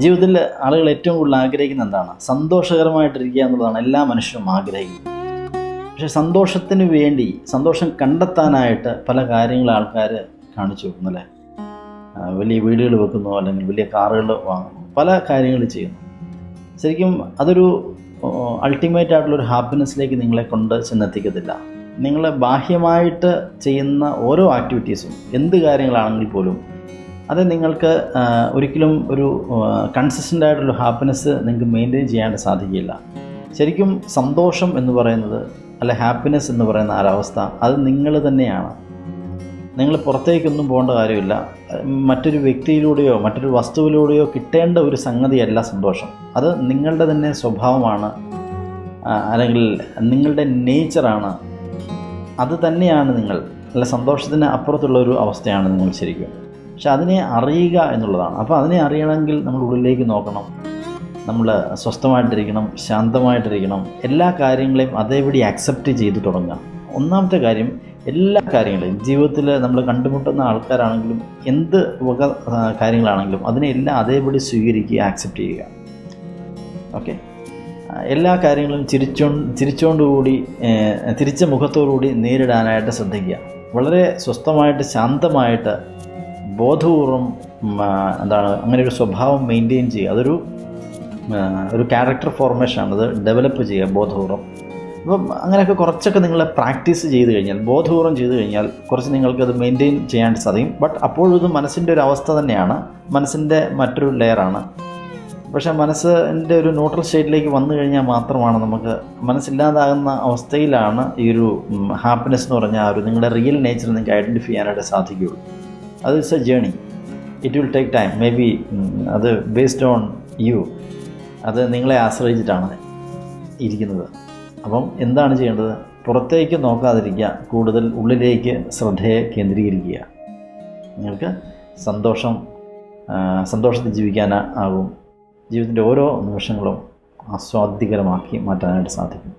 ജീവിതത്തിൽ ആളുകൾ ഏറ്റവും കൂടുതൽ ആഗ്രഹിക്കുന്ന എന്താണ്? സന്തോഷകരമായിട്ടിരിക്കുക എന്നുള്ളതാണ് എല്ലാ മനുഷ്യരും ആഗ്രഹിക്കുന്നത്. പക്ഷേ സന്തോഷത്തിന് വേണ്ടി സന്തോഷം കണ്ടെത്താനായിട്ട് പല കാര്യങ്ങൾ ആൾക്കാർ കാണിച്ചു വെക്കുന്നു അല്ലേ? വലിയ വീടുകൾ വെക്കുന്നു അല്ലെങ്കിൽ വലിയ കാറുകൾ വാങ്ങുന്നു പല കാര്യങ്ങൾ ചെയ്യുന്നു. ശരിക്കും അതൊരു അൾട്ടിമേറ്റ് ആയിട്ടുള്ളൊരു ഹാപ്പിനെസ്സിലേക്ക് നിങ്ങളെ കൊണ്ട് ചെന്നെത്തിക്കത്തില്ല. നിങ്ങൾ ബാഹ്യമായിട്ട് ചെയ്യുന്ന ഓരോ ആക്ടിവിറ്റീസും എന്ത് കാര്യങ്ങളാണെങ്കിൽ പോലും അത് നിങ്ങൾക്ക് ഒരിക്കലും ഒരു കൺസിസ്റ്റന്റ് ആയിട്ടുള്ള ഹാപ്പിനെസ് നിങ്ങൾക്ക് മെയിന്റെയിൻ ചെയ്യാനായിട്ട് സാധിക്കില്ല. ശരിക്കും സന്തോഷം എന്ന് പറയുന്നത് അല്ല ഹാപ്പിനെസ് എന്ന് പറയുന്ന ഒരവസ്ഥ അത് നിങ്ങൾ തന്നെയാണ്. നിങ്ങൾ പുറത്തേക്കൊന്നും പോകേണ്ട കാര്യമില്ല. മറ്റൊരു വ്യക്തിയിലൂടെയോ മറ്റൊരു വസ്തുവിലൂടെയോ കിട്ടേണ്ട ഒരു സംഗതിയല്ല സന്തോഷം. അത് നിങ്ങളുടെ തന്നെ സ്വഭാവമാണ് അല്ലെങ്കിൽ നിങ്ങളുടെ നേച്ചറാണ് അത് തന്നെയാണ് നിങ്ങൾ അല്ല സന്തോഷത്തിന് അപ്പുറത്തുള്ള ഒരു അവസ്ഥയാണ് നിങ്ങൾ ശരിക്കും. പക്ഷെ അതിനെ അറിയുക എന്നുള്ളതാണ്. അപ്പോൾ അതിനെ അറിയണമെങ്കിൽ നമ്മൾ ഉള്ളിലേക്ക് നോക്കണം. നമ്മൾ സ്വസ്ഥമായിട്ടിരിക്കണം ശാന്തമായിട്ടിരിക്കണം. എല്ലാ കാര്യങ്ങളെയും അതേപടി അക്സെപ്റ്റ് ചെയ്ത് തുടങ്ങുക. ഒന്നാമത്തെ കാര്യം എല്ലാ കാര്യങ്ങളും ജീവിതത്തിൽ നമ്മൾ കണ്ടുമുട്ടുന്ന ആൾക്കാരാണെങ്കിലും എന്ത് വക കാര്യങ്ങളാണെങ്കിലും അതിനെല്ലാം അതേപടി സ്വീകരിക്കുക ആക്സെപ്റ്റ് ചെയ്യുക. ഓക്കെ എല്ലാ കാര്യങ്ങളും ചിരിച്ചോ ചിരിച്ചോണ്ടുകൂടി തിരിച്ച മുഖത്തോടുകൂടി നേരിടാനായിട്ട് ശ്രദ്ധിക്കുക. വളരെ സ്വസ്ഥമായിട്ട് ശാന്തമായിട്ട് ബോധപൂർവം എന്താണ് അങ്ങനെ ഒരു സ്വഭാവം മെയിന്റെയിൻ ചെയ്യുക. അതൊരു ഒരു ക്യാരക്ടർ ഫോർമേഷനാണ് അത് ഡെവലപ്പ് ചെയ്യുക ബോധപൂർവം. അപ്പം അങ്ങനെയൊക്കെ കുറച്ചൊക്കെ നിങ്ങൾ പ്രാക്ടീസ് ചെയ്ത് കഴിഞ്ഞാൽ ബോധപൂർവം ചെയ്ത് കഴിഞ്ഞാൽ കുറച്ച് നിങ്ങൾക്ക് അത് മെയിന്റെയിൻ ചെയ്യാൻ സാധിക്കും. ബട്ട് അപ്പോഴും ഇത് മനസ്സിന്റെ ഒരു അവസ്ഥ തന്നെയാണ്. മനസ്സിന്റെ മറ്റൊരു ലെയറാണ് പക്ഷേ മനസ്സിന്റെ ഒരു ന്യൂട്രൽ സ്റ്റേറ്റിലേക്ക് വന്നു കഴിഞ്ഞാൽ മാത്രമാണ് നമുക്ക് മനസ്സില്ലാതാകുന്ന അവസ്ഥയിലാണ് ഈ ഒരു ഹാപ്പിനെസ് എന്ന് പറഞ്ഞാൽ ഒരു നിങ്ങളുടെ റിയൽ നേച്ചർ നിങ്ങൾക്ക് ഐഡന്റിഫൈ ചെയ്യാനായിട്ട് സാധിക്കുകയുള്ളൂ. അത് it's a journey it will take time may be അത് ബേസ്ഡ് ഓൺ യു അത് നിങ്ങളെ ആശ്രയിച്ചിട്ടാണ് ഇരിക്കുന്നത്. അപ്പം എന്താണ് ചെയ്യേണ്ടത്? പുറത്തേക്ക് നോക്കാതിരിക്കുക. കൂടുതൽ ഉള്ളിലേക്ക് ശ്രദ്ധയെ കേന്ദ്രീകരിക്കുക. നിങ്ങൾക്ക് സന്തോഷം സന്തോഷത്തിൽ ജീവിക്കാൻ ആകും. ജീവിതത്തിന്റെ ഓരോ നിമിഷങ്ങളും ആസ്വാദ്യകരമാക്കി മാറ്റാനായിട്ട് സാധിക്കും.